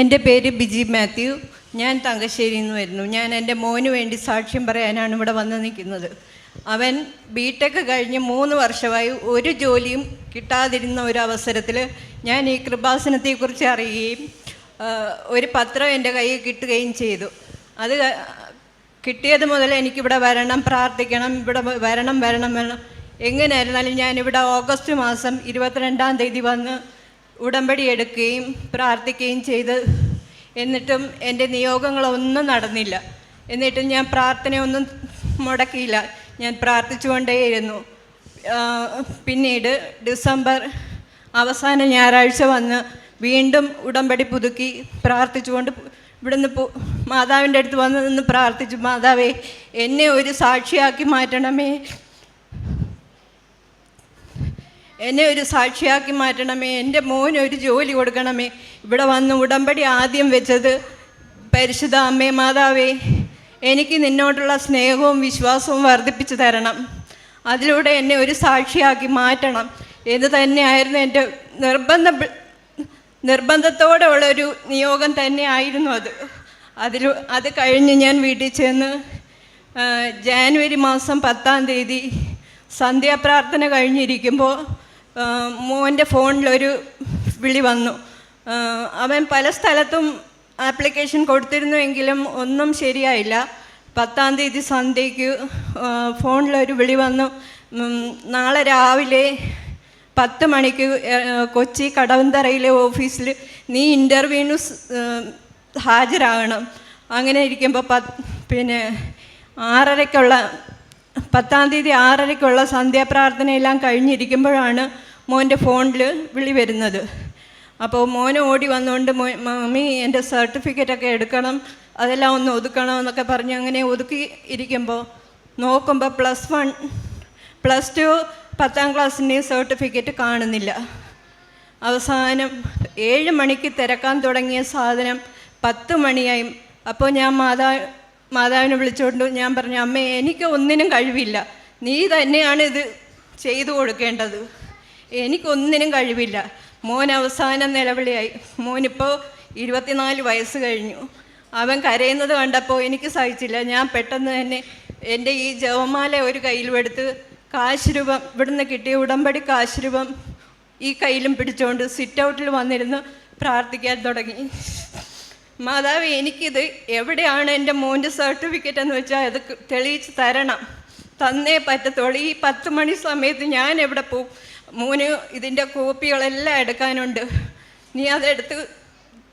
എന്റെ പേര് ബിജി മാത്യു. ഞാൻ തങ്കശ്ശേരി നിന്ന് വരുന്നു. ഞാൻ എന്റെ മോന് വേണ്ടി സാക്ഷ്യം പറയാനാണ് ഇവിടെ വന്ന് നിൽക്കുന്നത്. അവൻ ബിടെക് കഴിഞ്ഞ് മൂന്ന് വർഷമായി ഒരു ജോലിയും കിട്ടാതിരുന്ന ഒരു അവസരത്തിൽ ഞാൻ ഈ കൃപാസനത്തെക്കുറിച്ച് അറിയുകയും ഒരു പത്രം എന്റെ കയ്യിൽ കിട്ടുകയും ചെയ്തു. അത് കിട്ടിയത് മുതൽ എനിക്കിവിടെ വരണം പ്രാർത്ഥിക്കണം ഇവിടെ വരണം വരണം വരണം. എങ്ങനെയായിരുന്നാലും ഞാനിവിടെ ഓഗസ്റ്റ് മാസം ഇരുപത്തിരണ്ടാം തീയതി വന്ന് ഉടമ്പടി എടുക്കുകയും പ്രാർത്ഥിക്കുകയും ചെയ്ത് എന്നിട്ടും എന്റെ നിയോഗങ്ങളൊന്നും നടന്നില്ല. എന്നിട്ടും ഞാൻ പ്രാർത്ഥനയൊന്നും മുടക്കിയില്ല. ഞാൻ പ്രാർത്ഥിച്ചുകൊണ്ടേയിരുന്നു. പിന്നീട് ഡിസംബർ അവസാന ഞായറാഴ്ച വന്ന് വീണ്ടും ഉടമ്പടി പുതുക്കി പ്രാർത്ഥിച്ചുകൊണ്ട് ഇവിടുന്ന് പോ മാതാവിന്റെ അടുത്ത് വന്ന് നിന്ന് പ്രാർത്ഥിച്ചു മാതാവേ എന്നെ ഒരു സാക്ഷിയാക്കി മാറ്റണമേ. എന്നെ ഒരു സാക്ഷിയാക്കി മാറ്റണമേ. എന്റെ മോന് ഒരു ജോലി കൊടുക്കണമേ. ഇവിടെ വന്ന് ഉടമ്പടി ആദ്യം വെച്ചത് പരിശുദ്ധ അമ്മേ മാതാവേ എനിക്ക് നിന്നോടുള്ള സ്നേഹവും വിശ്വാസവും വർദ്ധിപ്പിച്ചു തരണം. അതിലൂടെ എന്നെ ഒരു സാക്ഷിയാക്കി മാറ്റണം. എന്ന് തന്നെയായിരുന്നു എന്റെ നിർബന്ധ നിർബന്ധത്തോടെ ഉള്ളൊരു നിയോഗം തന്നെയായിരുന്നു അത്. അതിൽ അത് കഴിഞ്ഞ് ഞാൻ വീട്ടിൽ ചെന്ന് ജാനുവരി മാസം പത്താം തീയതി സന്ധ്യാപ്രാർത്ഥന കഴിഞ്ഞിരിക്കുമ്പോൾ മോന്റെ ഫോണിലൊരു വിളി വന്നു. അവൻ പല സ്ഥലത്തും ആപ്ലിക്കേഷൻ കൊടുത്തിരുന്നുവെങ്കിലും ഒന്നും ശരിയായില്ല. പത്താം തീയതി സന്ധ്യയ്ക്ക് ഫോണിലൊരു വിളി വന്നു. നാളെ രാവിലെ പത്ത് മണിക്ക് കൊച്ചി കടവന്തറയിലെ ഓഫീസിൽ നീ ഇന്റർവ്യൂവിന് ഹാജരാകണം. അങ്ങനെ ഇരിക്കുമ്പോൾ പത്ത് പിന്നെ ആറരയ്ക്കുള്ള പത്താം തീയതി ആറരയ്ക്കുള്ള സന്ധ്യാപ്രാർത്ഥനയെല്ലാം കഴിഞ്ഞിരിക്കുമ്പോഴാണ് മോന്റെ ഫോണിൽ വിളി വരുന്നത്. അപ്പോൾ മോൻ ഓടി വന്നുകൊണ്ട് മമ്മി എന്റെ സർട്ടിഫിക്കറ്റൊക്കെ എടുക്കണം അതെല്ലാം ഒന്ന് ഒതുക്കണം എന്നൊക്കെ പറഞ്ഞ് അങ്ങനെ ഒതുക്കി ഇരിക്കുമ്പോൾ നോക്കുമ്പോൾ പ്ലസ് വൺ പ്ലസ് ടു പത്താം ക്ലാസ്സിന്റെയും സർട്ടിഫിക്കറ്റ് കാണുന്നില്ല. അവസാനം ഏഴ് മണിക്ക് തിരക്കാൻ തുടങ്ങിയ സാധനം പത്ത് മണിയായി. അപ്പോൾ ഞാൻ മാതാ മാതാവിനെ വിളിച്ചുകൊണ്ട് ഞാൻ പറഞ്ഞു അമ്മേ എനിക്ക് ഒന്നിനും കഴിവില്ല. നീ തന്നെയാണ് ഇത് ചെയ്തു കൊടുക്കേണ്ടത്. എനിക്കൊന്നിനും കഴിവില്ല. മോൻ അവസാനം നിലവിളിയായി. മോനിപ്പോൾ ഇരുപത്തിനാല് വയസ്സ് കഴിഞ്ഞു. അവൻ കരയുന്നത് കണ്ടപ്പോൾ എനിക്ക് സഹിച്ചില്ല. ഞാൻ പെട്ടെന്ന് തന്നെ എന്റെ ഈ ജവമാല ഒരു കയ്യിലും എടുത്ത് കാശ് രൂപം ഇവിടുന്ന് കിട്ടിയ ഉടമ്പടി കാശ് രൂപം ഈ കയ്യിലും പിടിച്ചുകൊണ്ട് സിറ്റ് ഔട്ടിൽ വന്നിരുന്ന് പ്രാർത്ഥിക്കാൻ തുടങ്ങി. മാതാവ് എനിക്കിത് എവിടെയാണ് എന്റെ മോന്റെ സർട്ടിഫിക്കറ്റ് എന്ന് വെച്ചാൽ അത് തെളിയിച്ച് തരണം. തന്നേ പറ്റത്തുള്ളൂ. ഈ പത്ത് മണി സമയത്ത് ഞാൻ എവിടെ പോകും മോന് ഇതിന്റെ കോപ്പികളെല്ലാം എടുക്കാനുണ്ട്. നീ അതെടുത്ത്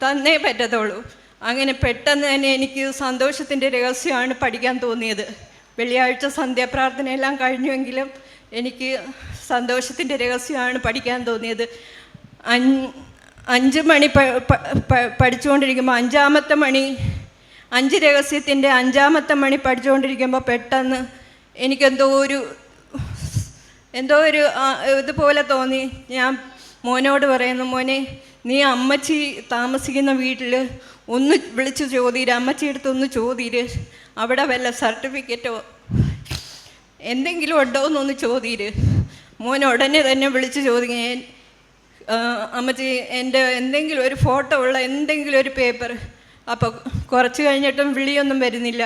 തന്നേ പറ്റത്തുള്ളൂ. അങ്ങനെ പെട്ടെന്ന് തന്നെ എനിക്ക് സന്തോഷത്തിന്റെ രഹസ്യമാണ് പഠിക്കാൻ തോന്നിയത്. വെള്ളിയാഴ്ച സന്ധ്യാപ്രാർത്ഥനയെല്ലാം കഴിഞ്ഞുവെങ്കിലും എനിക്ക് സന്തോഷത്തിന്റെ രഹസ്യമാണ് പഠിക്കാൻ തോന്നിയത്. അഞ്ച് മണി പഠിച്ചുകൊണ്ടിരിക്കുമ്പോൾ അഞ്ചാമത്തെ മണി അഞ്ച് രഹസ്യത്തിന്റെ അഞ്ചാമത്തെ മണി പഠിച്ചുകൊണ്ടിരിക്കുമ്പോൾ പെട്ടെന്ന് എനിക്കെന്തോ ഒരു എന്തോ ഒരു ഇതുപോലെ തോന്നി. ഞാൻ മോനോട് പറയുന്നു മോനെ നീ അമ്മച്ചി താമസിക്കുന്ന വീട്ടിൽ ഒന്ന് വിളിച്ച് ചോദിര് അമ്മച്ചിയെടുത്ത് ഒന്ന് ചോദിര്. അവിടെ വല്ല സർട്ടിഫിക്കറ്റോ എന്തെങ്കിലും ഉണ്ടോ എന്നൊന്ന് ചോദിര്. മോൻ ഉടനെ തന്നെ വിളിച്ച് ചോദിക്കും അമ്മച്ചി എന്റെ എന്തെങ്കിലും ഒരു ഫോട്ടോ ഉള്ള എന്തെങ്കിലും ഒരു പേപ്പർ. അപ്പോൾ കുറച്ച് കഴിഞ്ഞിട്ടും വിളിയൊന്നും വരുന്നില്ല.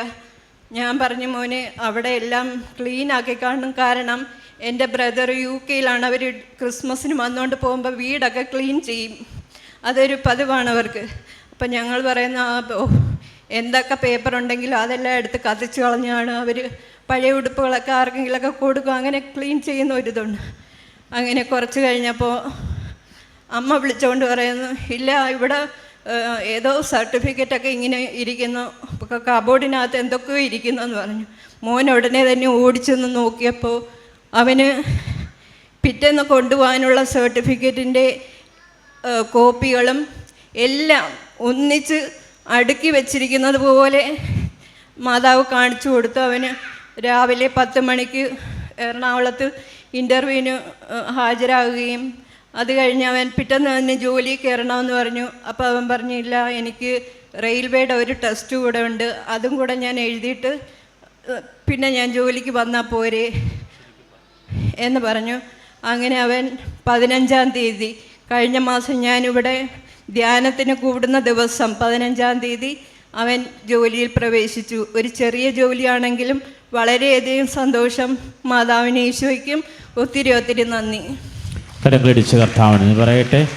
ഞാൻ പറഞ്ഞു മോനെ അവിടെ എല്ലാം ക്ലീൻ ആക്കി കാണും. കാരണം എന്റെ ബ്രദർ യു കെയിലാണ്. അവർ ക്രിസ്മസിന് വന്നുകൊണ്ട് പോകുമ്പോൾ വീടൊക്കെ ക്ലീൻ ചെയ്യും. അതൊരു പതിവാണ് അവർക്ക്. അപ്പം ഞങ്ങൾ പറയുന്ന എന്തൊക്കെ പേപ്പർ ഉണ്ടെങ്കിലും അതെല്ലാം എടുത്ത് കത്തിച്ച് കളഞ്ഞാണ് അവർ പഴയ ഉടുപ്പുകളൊക്കെ ആർക്കെങ്കിലുമൊക്കെ കൊടുക്കും. അങ്ങനെ ക്ലീൻ ചെയ്യുന്ന ഒരിതുണ്ട് അങ്ങനെ കുറച്ച് കഴിഞ്ഞപ്പോൾ അമ്മ വിളിച്ചുകൊണ്ട് പറയുന്നു ഇല്ല ഇവിടെ ഏതോ സർട്ടിഫിക്കറ്റൊക്കെ ഇങ്ങനെ ഇരിക്കുന്നു. കബോർഡിനകത്ത് എന്തൊക്കെയോ ഇരിക്കുന്നു എന്ന് പറഞ്ഞു. മോൻ ഉടനെ തന്നെ ഓടിച്ചെന്ന് നോക്കിയപ്പോൾ അവന് പിറ്റേന്ന് കൊണ്ടുപോകാനുള്ള സർട്ടിഫിക്കറ്റിന്റെ കോപ്പികളും എല്ലാം ഒന്നിച്ച് അടുക്കി വെച്ചിരിക്കുന്നത് പോലെ മാതാവ് കാണിച്ചു കൊടുത്തു. അവന് രാവിലെ പത്ത് മണിക്ക് എറണാകുളത്ത് ഇന്റർവ്യൂവിന് ഹാജരാകുകയും അത് കഴിഞ്ഞ് അവൻ പിറ്റേന്ന് തന്നെ ജോലി കയറണമെന്ന് പറഞ്ഞു. അപ്പോൾ അവൻ പറഞ്ഞില്ല എനിക്ക് റെയിൽവേയുടെ ഒരു ടെസ്റ്റ് കൂടെ ഉണ്ട്. അതും കൂടെ ഞാൻ എഴുതിയിട്ട് പിന്നെ ഞാൻ ജോലിക്ക് വന്നാൽ പോരെ? എന്ന് പറഞ്ഞു. അങ്ങനെ അവൻ പതിനഞ്ചാം തീയതി കഴിഞ്ഞ മാസം ഞാനിവിടെ ധ്യാനത്തിന് കൂടുന്ന ദിവസം പതിനഞ്ചാം തീയതി അവൻ ജോലിയിൽ പ്രവേശിച്ചു. ഒരു ചെറിയ ജോലിയാണെങ്കിലും വളരെയധികം സന്തോഷം മാതാവിന് ഈശോയ്ക്കും. ഒത്തിരി ഒത്തിരി നന്ദി. കർത്താവിന് പറയട്ടെ.